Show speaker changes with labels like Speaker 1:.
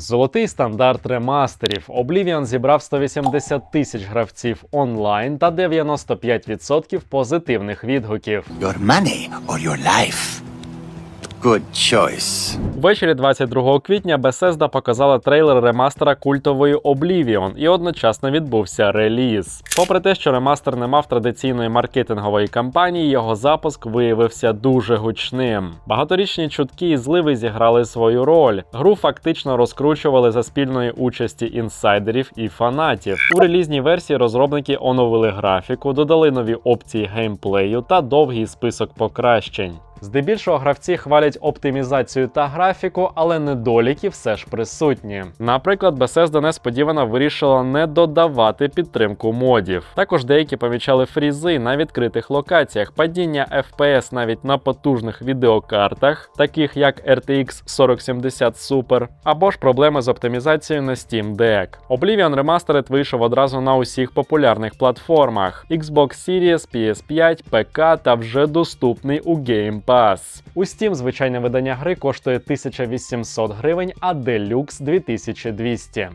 Speaker 1: Золотий стандарт ремастерів. Oblivion зібрав 180 тисяч гравців онлайн та 95% позитивних відгуків.
Speaker 2: Your money or your life? Good choice.
Speaker 1: Ввечері 22 квітня Bethesda показала трейлер ремастера культової Oblivion і одночасно відбувся реліз. Попри те, що ремастер не мав традиційної маркетингової кампанії, його запуск виявився дуже гучним. Багаторічні чутки і зливи зіграли свою роль. Гру фактично розкручували за спільної участі інсайдерів і фанатів. У релізній версії розробники оновили графіку, додали нові опції геймплею та довгий список покращень. Здебільшого гравці хвалять оптимізацію та графіку, але недоліки все ж присутні. Наприклад, Bethesda несподівано вирішила не додавати підтримку модів. Також деякі помічали фрізи на відкритих локаціях, падіння FPS навіть на потужних відеокартах, таких як RTX 4070 Super, або ж проблеми з оптимізацією на Steam Deck. Oblivion Remastered вийшов одразу на усіх популярних платформах: Xbox Series, PS5, ПК та вже доступний у Game Pass. У Steam звичайне видання гри коштує 1800 гривень, а Deluxe 2200.